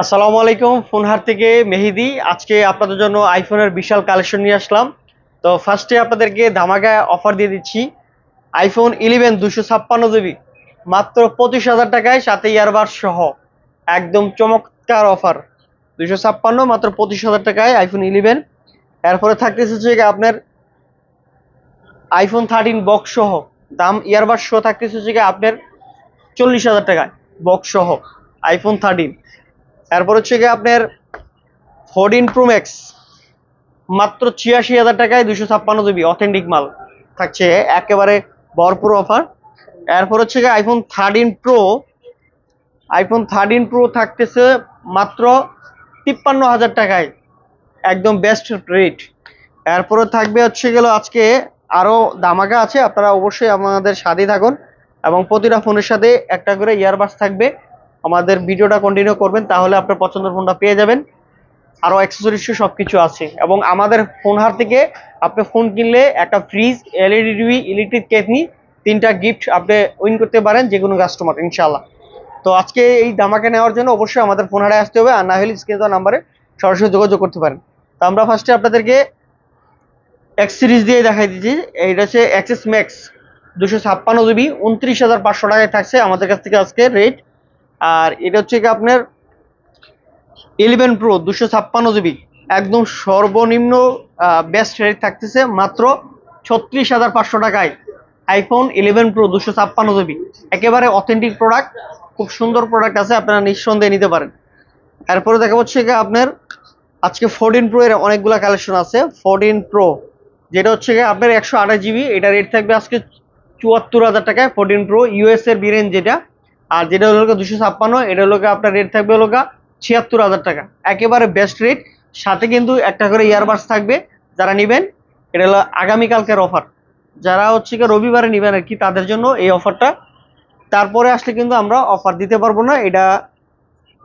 আসসালামু আলাইকুম, ফোনহার থেকে মেহেদি। আজকে আপনাদের জন্য আইফোনের বিশাল কালেকশন নিয়ে আসলাম। তো ফার্স্টে আপনাদেরকে ধামাকা অফার দিয়ে দিচ্ছি। আইফোন ইলেভেন দুশো ছাপ্পান্ন জিবি মাত্র পঁচিশ হাজার টাকায় সাথে ইয়ারবার সহ। একদম চমৎকার অফার দুশো ছাপ্পান্ন, মাত্র পঁচিশ হাজার টাকায় আইফোন ইলেভেন এরপরে থাকতেছে হচ্ছে আপনার আইফোন থার্টিন বক্স সহ। দাম ইয়ারবার সহ থাকতেছে হচ্ছে আপনার চল্লিশ হাজার টাকায় বক্স সহ আইফোন থার্টিন এরপর হচ্ছে গিয়ে আপনার ফোরটিন প্রো ম্যাক্স মাত্র ছিয়াশি হাজার টাকায় দুশো ছাপ্পান্ন জিবি অথেন্টিক মাল থাকছে, একেবারে ভরপুর অফার এরপর হচ্ছে গিয়ে iPhone thirteen pro iPhone thirteen pro থাকতেছে মাত্র তিপ্পান্ন হাজার টাকায়, একদম বেস্ট রেট এরপরে থাকবে হচ্ছে গেল আজকে আরও দামাকা আছে, আপনারা অবশ্যই আমাদের সাথেই থাকুন এবং প্রতিটা ফোনের সাথে একটা করে ইয়ারবাস থাকবে। আমাদের ভিডিওটা কন্টিনিউ করবেন, তাহলে আপনার পছন্দের ফোনটা পেয়ে যাবেন। আরও অ্যাক্সেসরিজ সব কিছু আছে। এবং আমাদের ফোন হার থেকে আপনি ফোন কিনলে একটা fridge LED TV electric kettle তিনটা গিফট আপনি উইন করতে পারেন যে কোনো কাস্টমার ইনশাল্লাহ তো আজকে এই দামাকে নেওয়ার জন্য অবশ্যই আমাদের ফোন হারে আসতে হবে, আর না হলে স্ক্রিন দেওয়া নাম্বারে সরাসরি যোগাযোগ করতে পারেন। তো আমরা ফার্স্টে আপনাদেরকে এক্স সিরিজ দিয়ে দেখাই দিচ্ছি। এইটা হচ্ছে এক্সএস ম্যাক্স দুশো ছাপ্পান্ন জিবি উনত্রিশ হাজার পাঁচশো টাকায় থাকছে। আমাদের কাছ থেকে আজকে রেট আর এটা হচ্ছে কি আপনার ইলেভেন প্রো দুশো ছাপ্পান্ন জিবি একদম সর্বনিম্ন বেস্ট রেট থাকতেছে মাত্র ছত্রিশ হাজার পাঁচশো টাকায়। আইফোন ইলেভেন প্রো দুশো ছাপ্পান্ন জিবি একেবারে অথেন্টিক প্রোডাক্ট খুব সুন্দর প্রোডাক্ট আছে, আপনারা নিঃসন্দেহে নিতে পারেন। এরপরে দেখা হচ্ছে কি আপনার, আজকে ফোরটিন প্রো এর অনেকগুলো কালেকশন আছে ফোরটিন প্রো যেটা হচ্ছে গিয়ে আপনার একশো আঠাশ জিবি এটা রেট থাকবে আজকে চুয়াত্তর হাজার টাকায় ফোরটিন প্রো ইউএস এর বিরেন যেটা আর যেটা হলো দুশো ছাপ্পান্ন, এটা হলো আপনার রেট থাকবে হলো ছিয়াত্তর হাজার টাকা। একেবারে বেস্ট রেট সাথে কিন্তু একটা করে ইয়ারবাডস থাকবে, যারা নেবেন, এটা হলো আগামীকালকের অফার যারা হচ্ছে কি রবিবারে নেবেন আর কি, তাদের জন্য এই অফারটা তারপরে আসলে কিন্তু আমরা অফার দিতে পারব না, এটা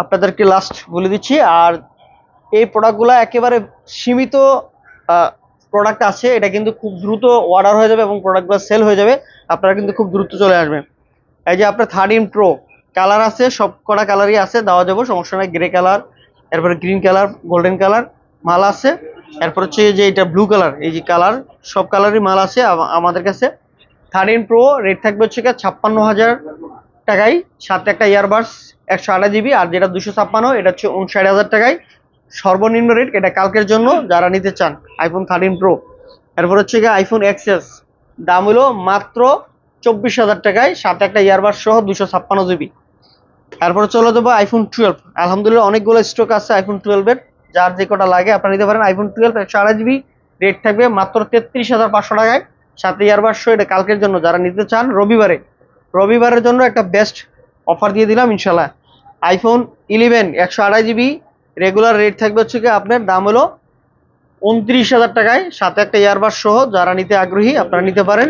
আপনাদেরকে লাস্ট বলে দিচ্ছি। আর এই প্রোডাক্টগুলো একেবারে সীমিত প্রোডাক্ট আছে, এটা কিন্তু খুব দ্রুত অর্ডার হয়ে যাবে এবং প্রোডাক্টগুলো সেল হয়ে যাবে। আপনারা কিন্তু খুব দ্রুত চলে আসবেন। এই যে আপনার থার্টিন প্রো কালার আছে, সব কটা কালারই আছে, দেওয়া যাবে, সমস্যা নাই গ্রে কালার এরপরে গ্রিন কালার গোল্ডেন কালার মাল আছে। এরপর হচ্ছে যে এটা ব্লু কালার এই যে কালার সব কালারই মাল আছে আমাদের কাছে। থার্টিন প্রো রেট থাকবে হচ্ছে ছাপ্পান্ন হাজার টাকায় সাথে একটা ইয়ারবাডস একশো আঠাশ জিবি আর যেটা দুশো ছাপ্পান্ন, এটা হচ্ছে উনষাট হাজার টাকায়। সর্বনিম্ন রেট এটা কালকের জন্য যারা নিতে চান আইফোন থার্টিন প্রো এরপর হচ্ছে গিয়ে আইফোন এক্সএস দাম হলো মাত্র চব্বিশ হাজার টাকায় সাথে একটা ইয়ারবাডস সহ দুশো ছাপ্পান্ন জিবি। তারপরে চলে যাব আইফোন টুয়েলভ আলহামদুলিল্লাহ অনেকগুলো স্টক আছে আইফোন টুয়েলভের যার যে কটা লাগে আপনারা নিতে পারেন আইফোন টুয়েলভ একশো আড়াই জিবি। রেট থাকবে মাত্র তেত্রিশ হাজার পাঁচশো টাকায়। সাথে ইয়ারবাডস সহ এটা কালকের জন্য যারা নিতে চান রবিবারে। রবিবারের জন্য একটা বেস্ট অফার দিয়ে দিলাম ইনশাল্লাহ আইফোন ইলেভেন একশো আড়াই জিবি। রেগুলার রেট থাকবে হচ্ছে কি আপনার দাম হলো উনত্রিশ হাজার টাকায়। সাথে একটা ইয়ারবাস সহ যারা নিতে আগ্রহী আপনারা নিতে পারেন।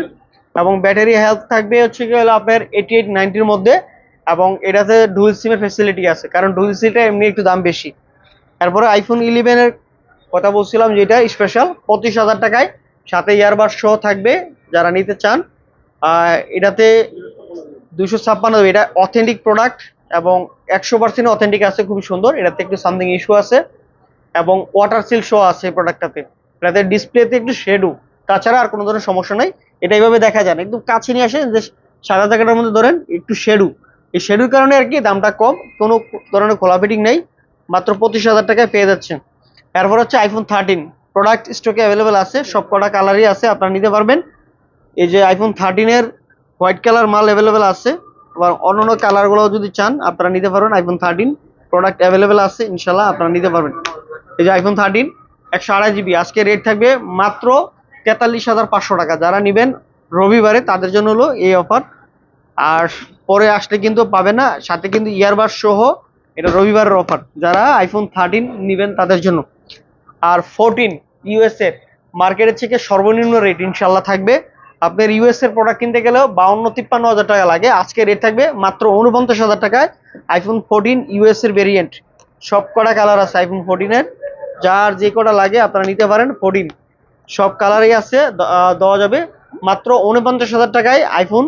এবং ব্যাটারি হেলথ থাকবে হচ্ছে কি হলো আপনার এইটি এইট নাইনটির মধ্যে এবং এটাতে ডুয়েল সিমের ফেসিলিটি আছে। কারণ ডুয়েল সিমটা এমনি একটু দাম বেশি। তারপরে আইফোন ইলেভেনের কথা বলছিলাম যেটা স্পেশাল পঁচিশ হাজার টাকায়। সাথে ইয়ারবাস সহ থাকবে যারা নিতে চান। এটাতে দুশো ছাপ্পান্ন এটা অথেন্টিক প্রোডাক্ট এবং একশো পার্সেন্ট অথেন্টিক আছে, খুবই সুন্দর। এটাতে একটু সামথিং ইস্যু আছে। এবং ওয়াটার সিল শো আছে এই প্রোডাক্টটাতে এটাতে ডিসপ্লেতে একটু শেডু তাছাড়া আর কোনো ধরনের সমস্যা নাই। এটা এইভাবে দেখা যায় না। একদম কাছে নিয়ে আসেন, যে সাদা জায়গাটার মধ্যে ধরেন, একটু শেডু এই শেডুর কারণে আর কি দামটা কম, কোনো ধরনের খোলা ফিটিং নেই, মাত্র পঁচিশ হাজার টাকায় পেয়ে যাচ্ছেন। এরপর হচ্ছে আইফোন থার্টিন প্রোডাক্ট স্টকে অ্যাভেলেবেল আছে, সব কটা কালারই আছে, আপনারা নিতে পারবেন। এই যে আইফোন থার্টিনের হোয়াইট কালার মাল অ্যাভেলেবেল আছে, আবার অন্য অন্য কালারগুলো যদি চান, আপনারা নিতে পারবেন আইফোন থার্টিন প্রোডাক্ট অ্যাভেলেবেল আছে ইনশাল্লাহ আপনারা নিতে পারবেন। এই যে আইফোন থার্টিন একশো আড়াই জিবি আজকে রেট থাকবে মাত্র তেতাল্লিশ হাজার পাঁচশো টাকা। যারা নেবেন রবিবারে তাদের জন্য হলো এই অফার আর পরে আসলে কিন্তু পাবে না, সাথে কিন্তু ইয়ারবাস সহ এটা রবিবারের অফার যারা আইফোন থার্টিন নেবেন তাদের জন্য। আর ফোরটিন ইউএসএ মার্কেটের থেকে সর্বনিম্ন রেট ইনশাল্লাহ থাকবে। আপনার ইউএস এর প্রোডাক্ট কিনতে গেলেও বাউন্ন তিপ্পান্ন হাজার টাকা লাগে। আজকে রেট থাকবে মাত্র উনপঞ্চাশ হাজার টাকায় আইফোন ফোরটিন ইউএস এর ভেরিয়েন্ট সব কটা কালার আছে আইফোন ফোরটিনের যার যে কটা লাগে আপনারা নিতে পারেন ফোরটিন সব কালারই আছে দেওয়া যাবে। মাত্র উনপঞ্চাশ হাজার টাকায় আইফোন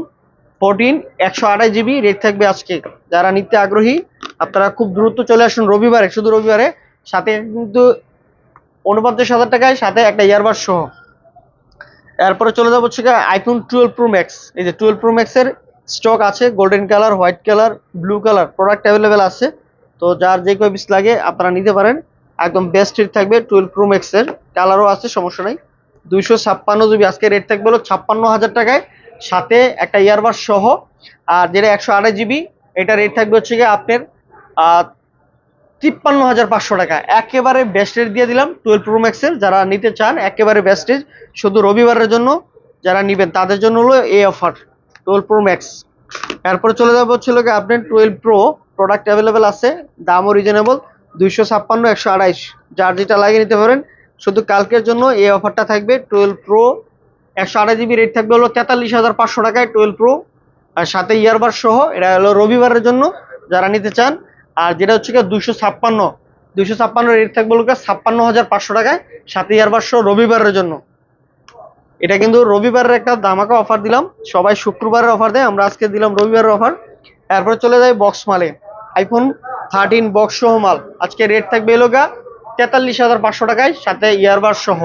ফোরটিন একশো আঠাশ জিবি রেট থাকবে আজকে। যারা নিতে আগ্রহী, আপনারা খুব দ্রুত চলে আসুন রবিবারে, শুধু রবিবারে। সাথে কিন্তু উনপঞ্চাশ হাজার টাকায় সাথে একটা ইয়ারবাড সহ। এরপরে চলে যাব হচ্ছে আইফোন টুয়েলভ প্রো ম্যাক্স এই যে টুয়েলভ প্রো ম্যাক্সের স্টক আছে golden colour white colour blue colour product available আছে। তো যার যে কয় পিস লাগে, আপনারা নিতে পারেন। একদম বেস্ট রেট থাকবে টুয়েলভ প্রো ম্যাক্সের কালারও আছে, সমস্যা নাই। দুইশো ছাপ্পান্ন জিবি। আজকে রেট থাকবে হলো ছাপ্পান্ন হাজার টাকায়। সাথে একটা ইয়ারবাড সহ, আর যেটা একশো আঠাশ জিবি, এটা রেট থাকবে হচ্ছে গিয়ে আপনার তিপ্পান্ন হাজার পাঁচশো টাকা। একেবারে বেস্ট রেট দিয়ে দিলাম টুয়েলভ প্রো ম্যাক্সের যারা নিতে চান, একেবারে বেস্ট রেট শুধু রবিবারের জন্য যারা নেবেন, তাদের জন্য হলো এই অফার টুয়েলভ প্রো ম্যাক্স এরপরে চলে যাব হচ্ছিল কি আপনার টুয়েলভ প্রো প্রোডাক্ট অ্যাভেলেবেল আছে, দামও রিজনেবল দুইশো ছাপ্পান্ন, একশো আড়াইশ। যার যেটা লাগিয়ে নিতে পারেন শুধু কালকের জন্য এই অফারটা থাকবে টুয়েলভ প্রো, একশো আড়াই জিবি রেট থাকবে হলো তেতাল্লিশ হাজার পাঁচশো টাকায় টুয়েলভ প্রো। আর সাথে ইয়ারবার সহ, এটা হলো রবিবারের জন্য যারা নিতে চান। আর যেটা হচ্ছে গিয়ে দুশো ছাপ্পান্ন দুশো ছাপ্পান্ন রেট থাকবে হলো ছাপ্পান্ন হাজার পাঁচশো টাকায়। সাথে ইয়ারবার সহ রবিবারের জন্য। এটা কিন্তু রবিবারের একটা দামাকা অফার দিলাম। সবাই শুক্রবারের অফার দেয়, আমরা আজকে দিলাম রবিবারের অফার। এরপর চলে যাই বক্স মালে। আইফোন থার্টিন বক্স সহ মাল। আজকে রেট থাকবে এলোগা তেতাল্লিশ হাজার পাঁচশো টাকায় সাথে ইয়ারবার সহ।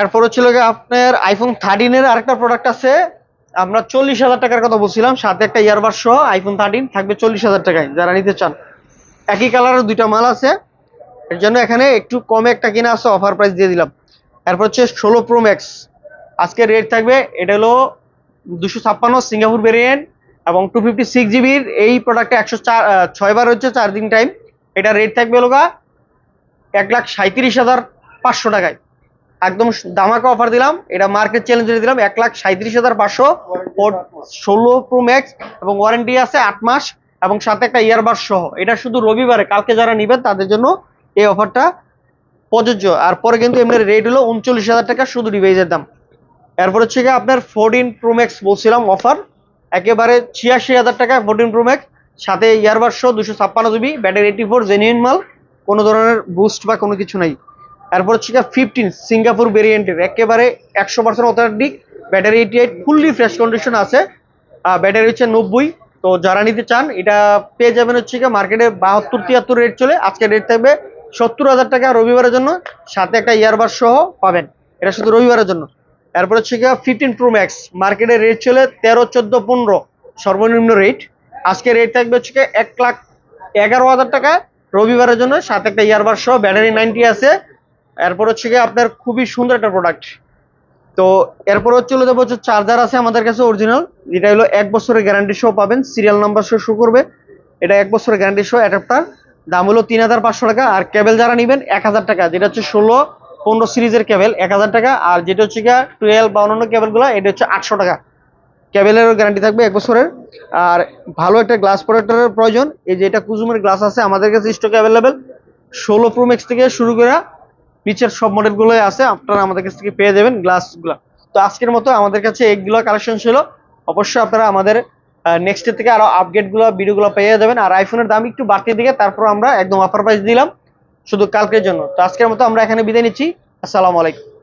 এরপর হচ্ছিল গিয়ে আপনার আইফোন থার্টিনের আরেকটা প্রোডাক্ট আছে। আমরা চল্লিশ হাজার টাকার কথা বলছিলাম, সাথে একটা ইয়ারবার সহ আইফোন থার্টিন থাকবে চল্লিশ হাজার টাকায়, যারা নিতে চান। একই কালারের দুইটা মাল আছে। এর জন্য এখানে একটু কমে একটা কিনা আছে অফার প্রাইস দিয়ে দিলাম। এরপর হচ্ছে ষোলো প্রো ম্যাক্স আজকে রেট থাকবে, এটা হলো দুশো ছাপ্পান্ন সিঙ্গাপুর ভেরিয়েন্ট এবং টু ফিফটি সিক্স জিবির এই প্রোডাক্টটা একশো চার ছয়বার হচ্ছে চার্জিং টাইম এটা রেট থাকবে গা এক লাখ সাঁত্রিশ হাজার পাঁচশো টাকায়। একদম দামাকে অফার দিলাম। এটা মার্কেট চ্যালেঞ্জ দিলাম। এক লাখ সাঁত্রিশ হাজার পাঁচশো ষোলো প্রো ম্যাক্স এবং ওয়ারেন্টি আছে আট মাস এবং সাথে একটা ইয়ারবার সহ। এটা শুধু রবিবারে, কালকে যারা নেবেন তাদের জন্য এই অফারটা প্রযোজ্য। আর পরে কিন্তু এমনি রেট হলো উনচল্লিশ হাজার টাকা শুধু ডিভাইসের দাম। এরপর হচ্ছে গিয়ে আপনার ফোরটিন প্রো ম্যাক্স বলছিলাম অফার একেবারে ছিয়াশি হাজার টাকা ফোরটিন প্রো ম্যাক্স সাথে ইয়ারবার সহ দুশো ছাপ্পান্ন GB, battery eighty four genuine মাল, কোনো ধরনের বুস্ট বা কোনো কিছু নাই। এরপর হচ্ছে ফিফটিন সিঙ্গাপুর ভেরিয়েন্টের একেবারে একশো percent authentic battery eighty eight fully fresh condition আছে ব্যাটারি হচ্ছে নব্বই, তো যারা নিতে চান, এটা পেয়ে যাবেন হচ্ছে কি মার্কেটে বাহাত্তর, তিয়াত্তর রেট চলে। আজকে রেট থাকবে সত্তর হাজার টাকা রবিবারের জন্য, সাথে একটা ইয়ারবার সহ পাবেন। এটা শুধু রবিবারের জন্য। এরপর হচ্ছে গিয়ে ফিফটিন প্রো ম্যাক্স মার্কেটে রেট চলে তেরো, চোদ্দ, পনেরো, সর্বনিম্ন রেট আজকে রেট থাকবে হচ্ছে এক লাখ এগারো হাজার টাকা। রবিবারের জন্য সাথে একটা ইয়ারবার সহ ব্যাটারি নাইনটি আছে। এরপর হচ্ছে গিয়ে আপনার খুবই সুন্দর একটা প্রোডাক্ট তো এরপর চলে যাব হচ্ছে চার্জার আছে আমাদের কাছে অরিজিনাল যেটা হলো এক বছরের গ্যারান্টি সহ পাবেন। সিরিয়াল নাম্বার সহ শো করবে। এটা এক বছরের গ্যারান্টি সহ অ্যাডাপ্টার দাম হলো তিন হাজার পাঁচশো টাকা। আর কেবল যারা নেবেন, এক হাজার টাকা। যেটা হচ্ছে ষোলো, পনেরো সিরিজের কেবল এক হাজার টাকা। আর যেটা হচ্ছে গিয়া টুয়েলভ বা অন্যান্য কেবলগুলো এটা হচ্ছে আটশো টাকা। কেবলেরও গ্যারান্টি থাকবে এক বছরের। আর ভালো একটা গ্লাস প্রোটেক্টরের প্রয়োজন। এই যে এটা কুজুমের গ্লাস আছে, আমাদের কাছে স্টক অ্যাভেলেবেল ষোলো প্রো ম্যাক্স থেকে শুরু করে নিচের সব মডেলগুলোই আছে। আপনারা আমাদের কাছ থেকে পেয়ে যাবেন গ্লাসগুলো তো আজকের মতো আমাদের কাছে এইগুলো কালেকশন ছিল। অবশ্যই আপনারা আমাদের নেক্সট থেকে আরও আপডেটগুলো ভিডিওগুলো পেয়ে যাবেন। আর আইফোনের দাম একটু বাড়তি দিকে তারপর আমরা একদম অফার প্রাইস দিলাম। শুধু কালকের জন্য। তো আজকের মতো আমরা এখানে বিদায় নিচ্ছি। আসসালামু আলাইকুম।